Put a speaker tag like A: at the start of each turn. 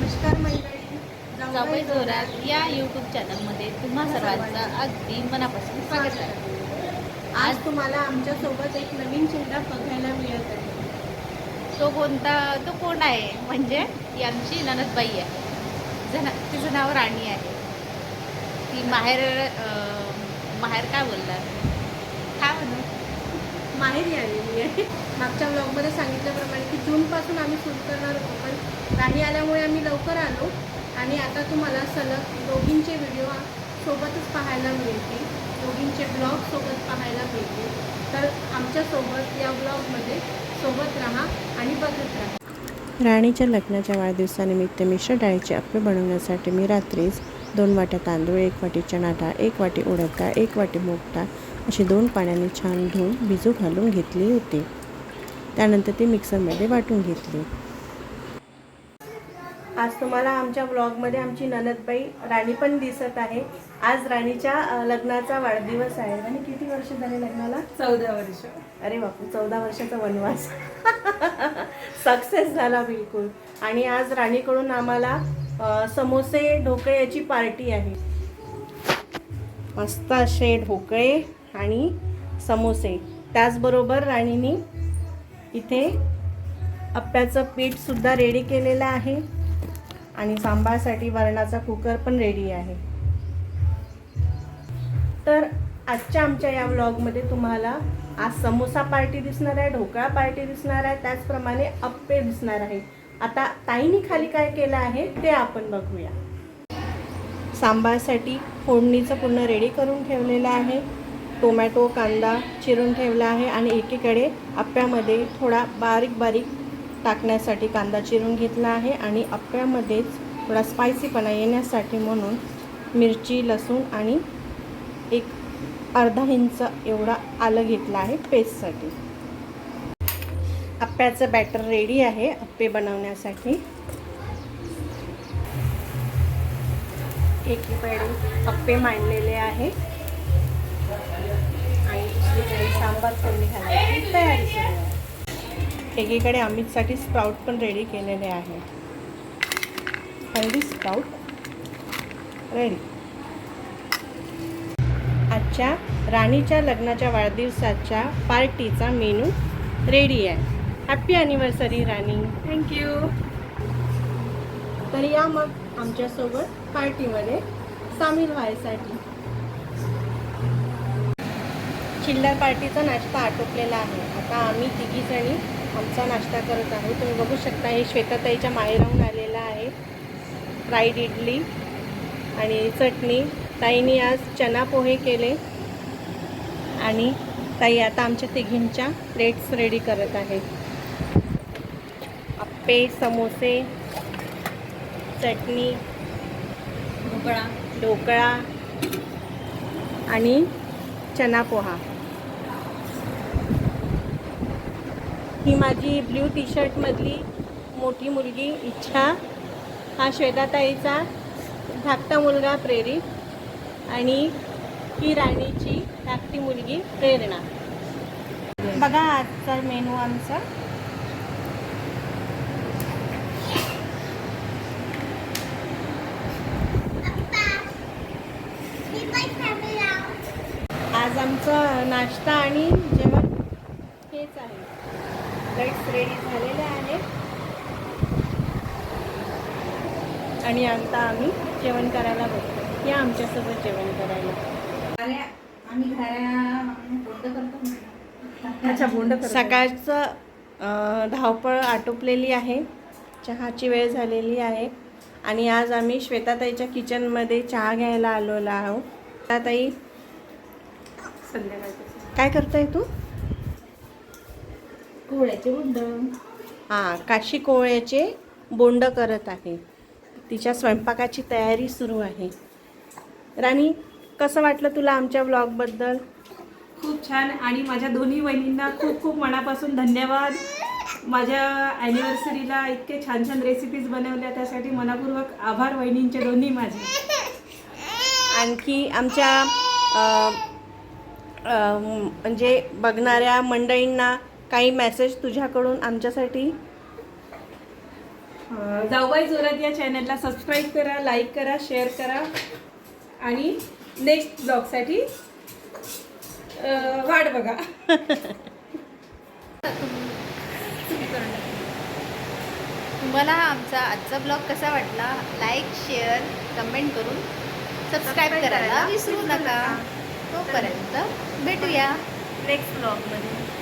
A: नमस्कार मंडळी.
B: जोरात या यूट्यूब चॅनलमध्ये तुम्हा सर्वांचं अगदी मनापासून स्वागत आहे.
A: आज तुम्हाला आमच्यासोबत एक नवीन चेहरा बघायला मिळत आहे.
B: तो कोणता तो कोण आहे? म्हणजे ती आमची ननदबाई आहे. जन तिचं नाव राणी आहे. ती माहेर माहेर काय बोलणार काय म्हणू?
A: माहेरी आलेली आहे. मागच्या ब्लॉगमध्ये सांगितल्याप्रमाणे की जूनपासून आम्ही सुरू करणार होतो पण नाही आल्यामुळे आम्ही लवकर आलो आणि आता तुम्हाला सलग दोघींचे व्हिडिओ सोबतच पाहायला मिळतील. दोघींचे ब्लॉग सोबत पाहायला मिळतील. तर आमच्यासोबत या ब्लॉगमध्ये सोबत राहा आणि बघत राहा.
C: राणीच्या लग्नाच्या वाढदिवसानिमित्त मिश्र डाळीचे अप्पे बनवण्यासाठी मी रात्रीच दोन वाट्या तांदूळ एक वाटी चणा डाळ एक वाटी उडद डाळ एक वाटी मूग डाळ अशी दोन पाण्याने छान धुवून भिजू घालून घेतली होती. त्यानंतर ती मिक्सरमध्ये वाटून घेतली.
A: आज तुम्हाला आमच्या ब्लॉगमध्ये आमची ननदबाई राणी पण दिसत आहे. आज राणीच्या लग्नाचा वाढदिवस आहे. आणि किती वर्ष झाले लग्नाला?
D: चौदा वर्ष.
A: अरे बापू चौदा वर्षाचा वनवास. सक्सेस झाला बिलकुल. आणि आज राणीकडून आम्हाला समोसे ढोकळे याची पार्टी आहे. मस्त असे ढोकळे आणि समोसे. त्याचबरोबर राणीने इथे अप्प्याचं पीठसुद्धा रेडी केलेलं आहे. आणि सांबारसाठी वरणाचा कुकर पण रेडी आहे. तर आजच्या आमच्या या व्लॉगमध्ये तुम्हाला आज समोसा पार्टी दिसणार आहे ढोकळा पार्टी दिसणार आहे त्याचप्रमाणे अप्पे दिसणार आहे. आता ताईनी खाली काय केलं आहे ते आपण बघूया. सांबारसाठी फोडणीचं पूर्ण रेडी करून ठेवलेलं आहे. टोमॅटो कांदा चिरून ठेवला आहे आणि एकीकडे अप्प्यामध्ये थोडा बारीक बारीक टाकण्यासाठी कांदा चिरून घेतला आहे आणि अप्प्यामध्येच थोडा स्पायसीपणा येण्यासाठी म्हणून मिरची लसूण आणि एक अर्धा इंच एवढा आलं घेतलं आहे पेस्टसाठी अप्प्याचं बॅटर रेडी आहे अप्पे बनवण्यासाठी. एक एकीकडे अप्पे मांडलेले आहे. आणि दुसरीकडे सांबार फोडणी घालायची तयारी एकीकडे अमितसाठी स्प्राऊट पण रेडी केलेले आहे. हल्दी स्प्राऊट रेडी आजच्या राणीच्या लग्नाच्या वाढदिवसाच्या पार्टीचा मेनू रेडी आहे. Happy anniversary Rani.
D: Thank you
A: तर या मग आमच्यासोबत पार्टीमध्ये सामील व्हायसाठी. चिल्लर पार्टीचा नाश्ता आटोपलेला आहे. आता आम्ही तिघीजणी आमचा नाश्ता करत आहोत तुम्ही बघू शकता हे श्वेताताईच्या माहेराहून आलेला आहे. फ्राईड इडली आणि चटणी. ताईने आज चना पोहे केले आणि ताई आता आमच्या तिघींच्या प्लेट्स रेडी करत आहेत. अप्पे समोसे चटणी
B: ढोकळा
A: ढोकळा आणि चना पोहा. ही माझी ब्ल्यू टी शर्टमधली मोठी मुलगी इच्छा. हा श्वेताताईचा धाकटा मुलगा प्रेरित आणि ही राणीची धाकटी मुलगी प्रेरणा. बघा आजचा मेनू आमचा. आज आमचं नाश्ता आणि जेवण हेच आहे प्लेट्स रेडी झालेले आहेत आणि आता आम्ही जेवण करायला बघतो या आमच्यासोबत जेवण करायला.
B: आम्ही
D: अच्छा बोंड
A: सकाळचं धावपळ आटोपलेली आहे. चहाची वेळ झालेली आहे. आणि आज आम्ही श्वेताताईच्या किचनमध्ये चहा घ्यायला आलेलो आहोत. श्वेताताई
D: संध्याकाळचं
A: काय करताय तू?
B: कोळ्याचे गुंड
A: हां काशी कोवळ्याचे बोंड करत आहे. तिच्या स्वयंपाकाची तयारी सुरू आहे. राणी कसं वाटलं तुला आमच्या ब्लॉगबद्दल
D: खूप छान. आणि माझ्या दोन्ही वहिनींना खूप खूप मनापासून धन्यवाद. माझ्या ॲनिव्हर्सरीला इतके छान छान रेसिपीज बनवल्या त्यासाठी मनापूर्वक आभार वहिनींचे दोन्ही माझे.
A: आणखी आमच्या म्हणजे बघणाऱ्या मंडळींना काही मेसेज तुझ्याकडून आमच्यासाठी
D: जाऊबाई जोरात या चॅनलला सबस्क्राईब करा लाईक करा शेअर करा. आणि नेक्स्ट ब्लॉगसाठी वाट बघा.
B: तुम्हाला आमचा आजचा ब्लॉग कसा वाटला? लाईक शेअर कमेंट करून सबस्क्राईब करायला विसरू नका. तोपर्यंत भेटूया.
A: नेक्स्ट ब्लॉगमध्ये